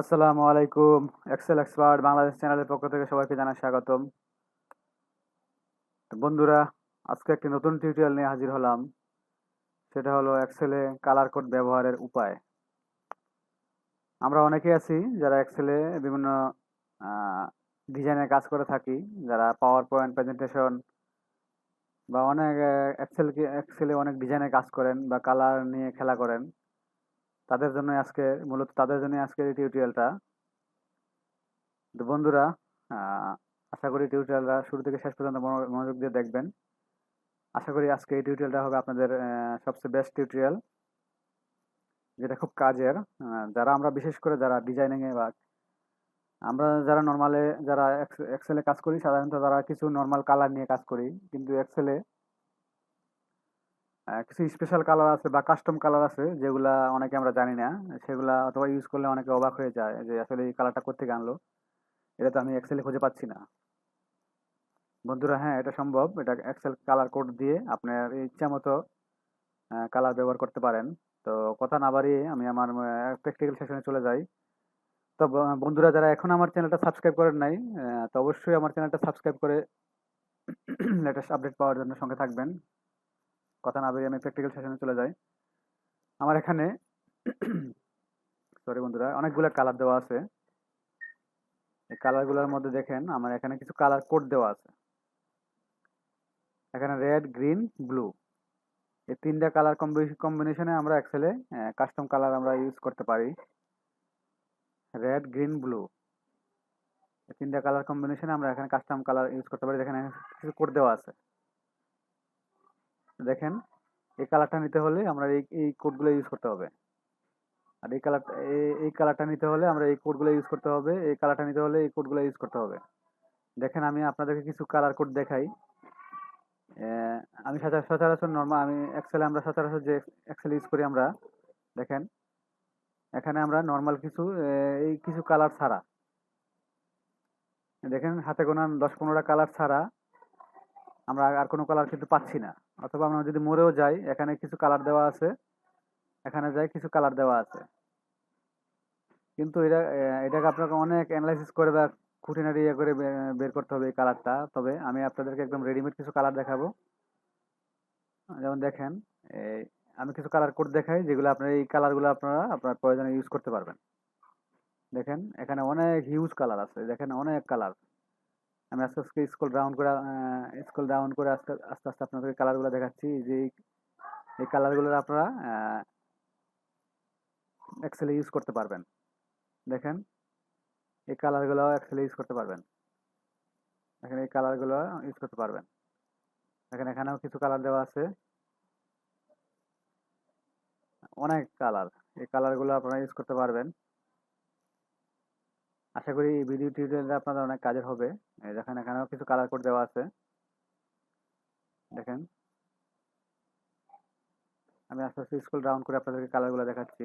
আসসালামু আলাইকুম Excel expert Bangladesh চ্যানেলের পক্ষ থেকে সবাইকে জানাই স্বাগতম। বন্ধুরা, আজকে একটি নতুন টিউটোরিয়াল নিয়ে হাজির হলাম। সেটা হলো এক্সেলে কালার কোড ব্যবহারের উপায়। আমরা অনেকেই আছি যারা এক্সেলে বিভিন্ন ডিজাইনের কাজ করে থাকি, যারা পাওয়ার পয়েন্ট প্রেজেন্টেশন বা অনেক এক্সেল এক্সেলে অনেক ডিজাইনের কাজ করেন বা কালার নিয়ে খেলা করেন। তাদের জন্য আজকে, মূলত তাদের জন্য আজকে এই টিউটোরিয়ালটা তো বন্ধুরা আশা করি টিউটোরিয়ালটা শুরু থেকে শেষ পর্যন্ত মনো- মনোযোগ দিয়ে দেখবেন। আশা করি আজকে এই টিউটোরিয়ালটা হবে আপনাদের সবচেয়ে বেস্ট টিউটোরিয়াল যেটা খুব কাজের। যারা আমরা বিশেষ করে যারা ডিজাইনিং এ বা আমরা যারা নর্মালে যারা এক্সেলে কাজ করি, সাধারণত যারা কিছু নর্মাল কালার নিয়ে কাজ করি। কিন্তু এক্সেলে কিছু স্পেশাল কালার আছে বা কাস্টম কালার আছে যেগুলা অনেকে আমরা জানি না। সেগুলা অথবা ইউজ করলে অনেকে অবাক হয়ে যায় যে আসলে এই কালারটা কোত্থেকে আনলো। এটা তো আমি এক্সেলে খুঁজে পাচ্ছি না। বন্ধুরা হ্যাঁ এটা সম্ভব। এটা এক্সেল কালার কোড দিয়ে আপনার ইচ্ছা মতো কালার ব্যবহার করতে পারেন। তো কথা না বাড়িয়ে আমি আমার প্র্যাকটিক্যাল সেশনে চলে যাই। তো বন্ধুরা, যারা এখন আমার চ্যানেলটা সাবস্ক্রাইব করেন নাই তো অবশ্যই আমার চ্যানেলটা সাবস্ক্রাইব করে লেটেস্ট আপডেট পাওয়ার জন্য সঙ্গে থাকবেন। কথা না বাড়িয়ে আমি প্র্যাকটিক্যাল সেশনে চলে যাই। আমার এখানে সরি বন্ধুরা, অনেকগুলো কালার দেওয়া আছে। এই কালারগুলোর মধ্যে দেখেন, আমার এখানে কিছু কালার কোড দেওয়া আছে। এখানে রেড গ্রিন ব্লু এই তিনটা কালার কম্বিনেশনে আমরা এক্সেলে কাস্টম কালার আমরা ইউজ করতে পারি। রেড গ্রিন ব্লু তিনটা কালার কম্বিনেশনে আমরা এখানে কাস্টম কালার ইউজ করতে পারি। দেখেন কিছু কোড দেওয়া আছে। দেখেন, এই কালারটা নিতে হলে আমরা এই এই কোডগুলো ইউজ করতে হবে। আর এই কালার এই কালারটা নিতে হলে আমরা এই কোডগুলো ইউজ করতে হবে, এই কালারটা নিতে হলে এই কোডগুলো ইউজ করতে হবে। দেখেন, আমি আপনাদেরকে কিছু কালার কোড দেখাই। আমি সচা- সচরাচর নর্মাল আমি এক্সেলে আমরা সচরাচর যে এক্সেল ইউজ করি আমরা, দেখেন, এখানে আমরা নর্মাল কিছু এই কিছু কালার ছাড়া। দেখেন, হাতে গোনা দশ পনেরোটা কালার ছাড়া আমরা আর কোনো কালার কিন্তু পাচ্ছি না। অথবা আমরা যদি মরেও যাই, এখানে কিছু কালার দেওয়া আছে। এখানে যাই, কিছু কালার দেওয়া আছে। কিন্তু এটা এটাকে আপনাকে অনেক অ্যানালাইসিস করে বা খুঁটিনাটি ইয়ে করে বের করতে হবে এই কালারটা তবে আমি আপনাদেরকে একদম রেডিমেড কিছু কালার দেখাবো। যেমন দেখেন, এই, আমি কিছু কালার কোড দেখাই, যেগুলো আপনার এই কালারগুলো আপনারা আপনার প্রয়োজনে ইউজ করতে পারবেন। দেখেন, এখানে অনেক হিউজ কালার আছে। দেখেন, অনেক কালার আমি আস্তে আস্তে স্কুল ডাউন করে স্কুল ডাউন করে আস্তে আস্তে আস্তে আপনাদের কালারগুলো দেখাচ্ছি। যে এই- এই কালারগুলো আপনারা এক্সেলে ইউজ করতে পারবেন। দেখেন, এই কালারগুলো এক্সেলে ইউজ করতে পারবেন। দেখেন, এই কালারগুলো ইউজ করতে পারবেন। দেখেন, এখানেও কিছু কালার দেওয়া আছে। অনেক কালার এই কালারগুলো আপনারা ইউজ করতে পারবেন। আশা করি ভিডিও টিউটোরিয়ালটা আপনাদের অনেক কাজের হবে। দেখেন, এখানেও কিছু কালার কোড দেওয়া আছে। দেখেন। আমি আস্তে আস্তে স্কুল ডাউন করে আপনাদেরকে কালারগুলো দেখাচ্ছি।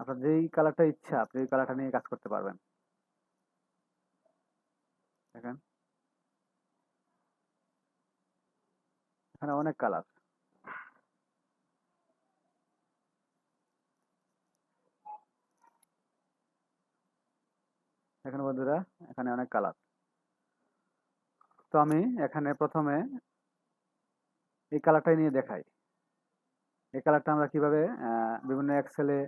আপনার যেই কালারটা ইচ্ছা, আপনি এই কালারটা নিয়ে কাজ করতে পারবেন। দেখেন। এখানে অনেক কালার এখানে বন্ধুরা, এখানে অনেক কালার তো আমি এখানে প্রথমে এই কালারটাই নিয়ে দেখাই। এই কালারটা আমরা কীভাবে বিভিন্ন এক্সেলে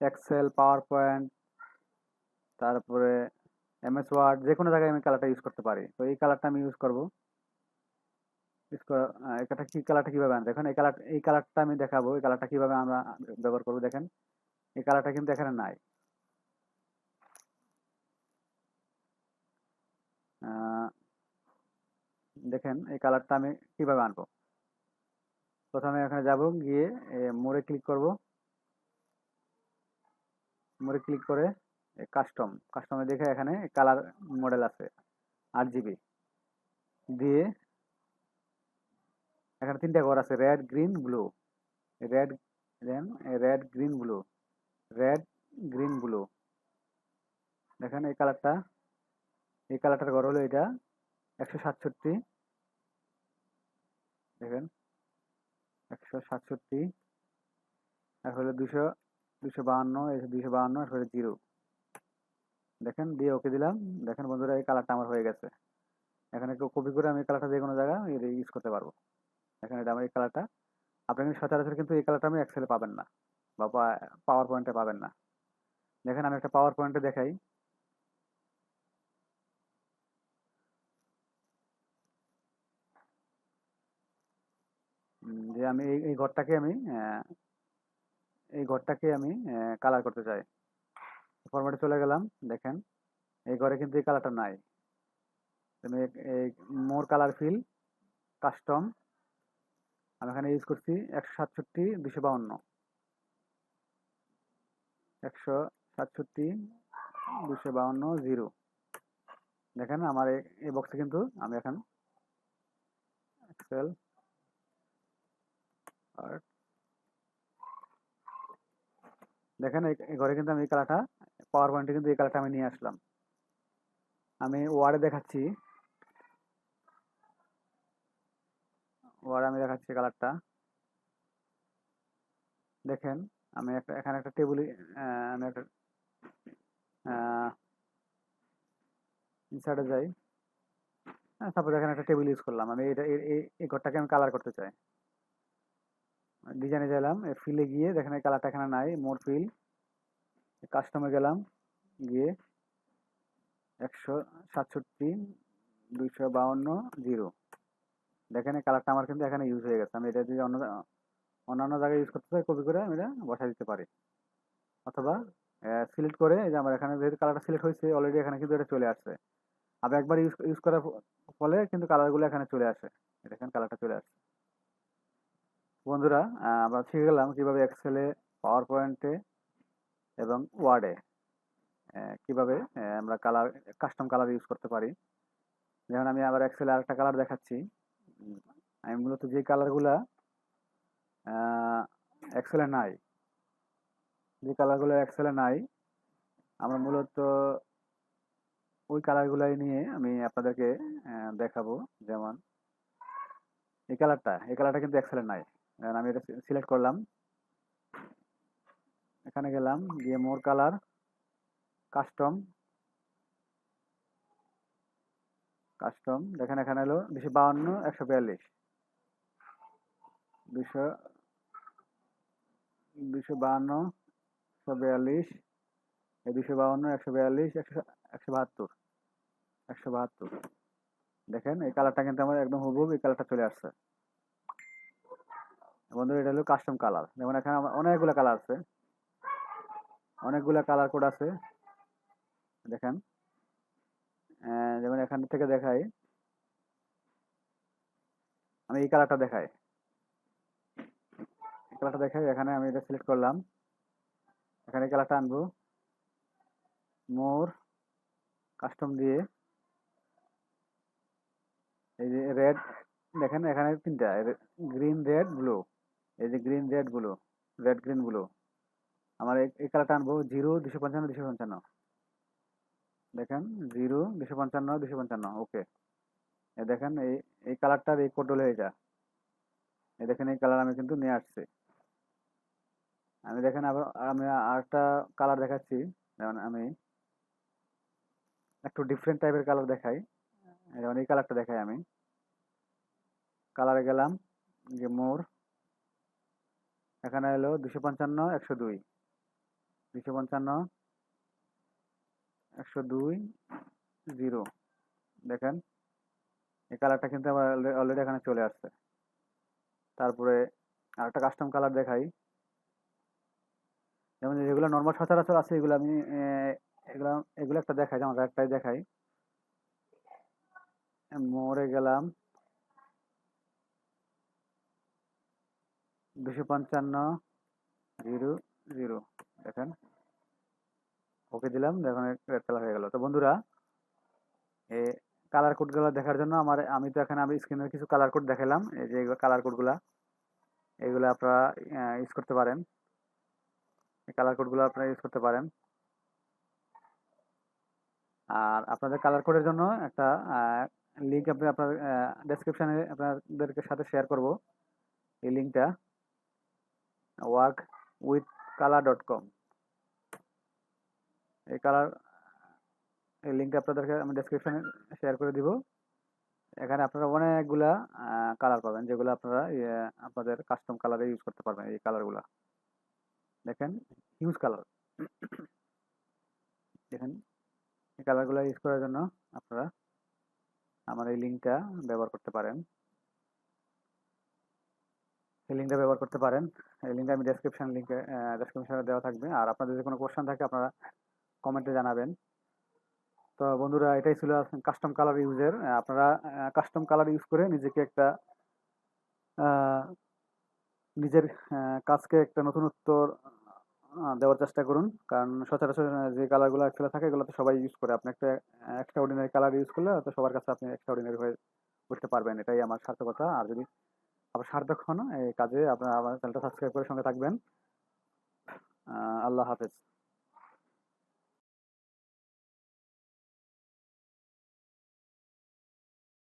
এক্সেল পাওয়ার পয়েন্ট তারপরে এমএস ওয়ার্ড যে কোনো জায়গায় আমি কালারটা ইউজ করতে পারি। তো এই কালারটা আমি ইউজ করব। ইউজ করা এটা কি কালারটা কীভাবে আনতে? দেখেন এই কালার এই কালারটা আমি দেখাবো। এই কালারটা কীভাবে আমরা ব্যবহার করব দেখেন। এই কালারটা কিন্তু এখানে নাই। দেখেন, এই কালারটা আমি কীভাবে আনব? প্রথমে এখানে যাব, গিয়ে মোড়ে ক্লিক করব। মোড়ে ক্লিক করে কাস্টম কাস্টমে দেখে এখানে কালার মডেল আছে, আট জিবি দিয়ে এখানে তিনটা ঘর আছে red green blue red then red green blue red green blue দেখেন, এই কালারটা এই কালারটার ঘর হলো এটা, একশো সাতষট্টি। দেখেন, একশো সাতষট্টি। আর হলো দুশো দুশো বাহান্ন দুশো বাহান্ন এরপরে জিরো। দেখেন, দিয়ে ওকে দিলাম। দেখেন বন্ধুরা, এই কালারটা আমার হয়ে গেছে। এখানে কপি করে আমি এই কালারটা যে কোনো জায়গায় ইউজ করতে পারব। এখানে এটা আমার এই কালারটা। আপনি কিন্তু সচরাচর কিন্তু এই কালারটা আমি এক্সেলে পাবেন না বা পাওয়ার পয়েন্টে পাবেন না। দেখেন, আমি একটা পাওয়ার পয়েন্টে দেখাই। যে আমি এই এই ঘরটাকে আমি এই ঘরটাকে আমি কালার করতে চাই। ফরম্যাটে চলে গেলাম, দেখেন। এই ঘরে কিন্তু এই কালারটা নাই। আমি এই মোর কালার ফিল কাস্টম আমি এখানে ইউজ করছি একশো সাতষট্টি, দুশো বাউন্ন। একশো সাতষট্টি, দুশো বাউন্ন জিরো দেখেন আমার এই বক্সে কিন্তু আমি এখন এক্সেল আর দেখেন এই ঘরে কিন্তু আমি এই কালারটা পাওয়ার পয়েন্টে কিন্তু এই কালারটা আমি নিয়ে আসলাম। আমি ওয়ার্ডে দেখাচ্ছি। ওয়ার্ডে আমি দেখাচ্ছি কালারটা। দেখেন, আমি একটা, এখানে একটা টেবিল আমি একটা ইনসার্টে যাই। হ্যাঁ সাপোজ এখানে একটা টেবিল ইউজ করলাম। আমি এটা এই ঘরটাকে আমি কালার করতে চাই। ডিজাইনে গেলাম ফিলে গিয়ে দেখেন কালারটা এখানে নাই মোর ফিল কাস্টমে গেলাম, গিয়ে একশো সাতষট্টি, দুইশো বাউন্ন জিরো দেখেন কালারটা আমার কিন্তু এখানে ইউজ হয়ে গেছে। আমি এটা যদি অন্য, অন্যান্য জায়গায় ইউজ করতে চাই কপি করে আমি এটা বসাই দিতে পারি। অথবা সিলেক্ট করে যে আমার এখানে যেহেতু কালারটা সিলেক্ট হয়েছে অলরেডি এখানে কিন্তু এটা চলে আসছে। আবার একবার ইউজ ইউজ করার ফলে কিন্তু কালারগুলো এখানে চলে আসে। দেখেন কালারটা চলে আসছে। বন্ধুরা আমরা শিখে গেলাম কীভাবে এক্সেলে পাওয়ার পয়েন্টে এবং ওয়ার্ডে কীভাবে আমরা কালার কাস্টম কালার ইউজ করতে পারি। যেমন আমি আবার এক্সেলে আরেকটা কালার দেখাচ্ছি। আমি মূলত যে কালারগুলা এক্সেলে নাই, যে কালারগুলো এক্সেলে নাই, আমরা মূলত ওই কালারগুলাই নিয়ে আমি আপনাদেরকে দেখাবো। যেমন এই কালারটা এই কালারটা কিন্তু এক্সেলে নাই। আমি এটা সিলেক্ট করলাম। এখানে গেলাম, গিয়ে মোর কালার কাস্টম কাস্টম দেখেন এখানে হলো দুশো বাউন্ন, একশো বিয়াল্লিশ। দুশো দুশো বাহান্ন একশো বিয়াল্লিশ। এই দুশো বাউন্ন, একশো বিয়াল্লিশ, একশো একশো বাহাত্তর। একশো বাহাত্তর। দেখেন, এই কালারটা কিন্তু আমার একদম হুবহুব এই কালারটা চলে আসছে। বন্ধু এটা হলো কাস্টম কালার যেমন এখানে অনেকগুলো কালার আছে। অনেকগুলো কালার কোড আছে। দেখেন। যেমন এখান থেকে দেখাই। আমি এই কালারটা দেখাই। এই কালারটা দেখাই, এখানে আমি এটা সিলেক্ট করলাম। এখানে কালারটা আনব। মোর কাস্টম দিয়ে। এই যে রেড দেখেন এখানে তিনটা গ্রিন রেড ব্লু এই যে green red blue red green blue আমার এই- কালারটা আনব জিরো দুশো পঞ্চান্ন দুশো পঞ্চান্ন। দেখেন জিরো দুশো পঞ্চান্ন দুশো পঞ্চান্ন ওকে এই দেখেন, এই এই কালারটার এই কোড হলো এটা এই দেখেন, এই কালার আমি কিন্তু নিয়ে আসছি। আমি দেখেন, আবার, আমি আরেকটা কালার দেখাচ্ছি। যেমন আমি একটু ডিফারেন্ট টাইপের কালার দেখাই। যেমন এই কালারটা দেখাই আমি। কালারে গেলাম, যে মোর। এখানে হলো দুশো পঞ্চান্ন, একশো দুই। দুশো পঞ্চান্ন, একশো দুই, জিরো। দেখেন, এই কালারটা কিন্তু আমার অলরেডি এখানে চলে আসছে। তারপরে আরেকটা কাস্টম কালার দেখাই। যেমন যেগুলো নর্মাল সচরাচর আছে, এগুলো আমি এগুলো এগুলো একটা দেখাই যেমন একটাই দেখাই। মোড়ে গেলাম। দুশো পঞ্চান্ন, জিরো জিরো। দেখেন? ওকে দিলাম, দেখুন রেড কালার হয়ে গেল। তো বন্ধুরা, এ কালার কোডগুলো দেখার জন্য আমার, আমি তো এখানে, আমি স্ক্রিনের কিছু কালার কোড দেখালাম এই যে কালার কোডগুলা এগুলো আপনারা ইউজ করতে পারেন। এই কালার কোডগুলো আপনারা ইউজ করতে পারেন। আর আপনাদের কালার কোডের জন্য একটা লিঙ্ক আপনি আপনার ডেসক্রিপশনে আপনাদেরকে সাথে শেয়ার করব। এই লিঙ্কটা work with colour dot com এই কালার এই লিঙ্কটা আপনাদেরকে আমি ডেসক্রিপশনে শেয়ার করে দিব। এখানে আপনারা অনেকগুলা কালার পাবেন যেগুলো আপনারা ইয়ে, আপনাদের কাস্টম কালারে ইউজ করতে পারবেন এই কালারগুলা দেখেন হিউজ কালার দেখেন এই কালারগুলো ইউজ করার জন্য আপনারা আমার এই লিঙ্কটা ব্যবহার করতে পারেন। এই লিঙ্কটা ব্যবহার করতে পারেন। এই লিঙ্কটা আমি ডেসক্রিপশন লিঙ্কে ডেসক্রিপশনে দেওয়া থাকবে। আর আপনাদের যদি কোনো কোশ্চেন থাকে আপনারা কমেন্টে জানাবেন। তো বন্ধুরা এটাই ছিল কাস্টম কালার ইউজের আপনারা কাস্টম কালার ইউজ করে নিজেকে একটা নিজের কাজকে একটা নতুনত্ব আহ, দেওয়ার চেষ্টা করুন। কারণ সচরাচর যে কালারগুলো অ্যাকচুয়ালি থাকে এগুলো তো সবাই ইউজ করে। আপনি একটা এক্সট্রা অর্ডিনারি কালার ইউজ করলে তো সবার কাছে আপনি এক্সট্রা অর্ডিনারি হয়ে উঠতে পারবেন। এটাই আমার সার্থকতা। আর যদি আপনার সার্থক হন। এই কাজে আপনারা আমার চ্যানেলটা সাবস্ক্রাইব করে সঙ্গে থাকবেন। আল্লাহ হাফেজ।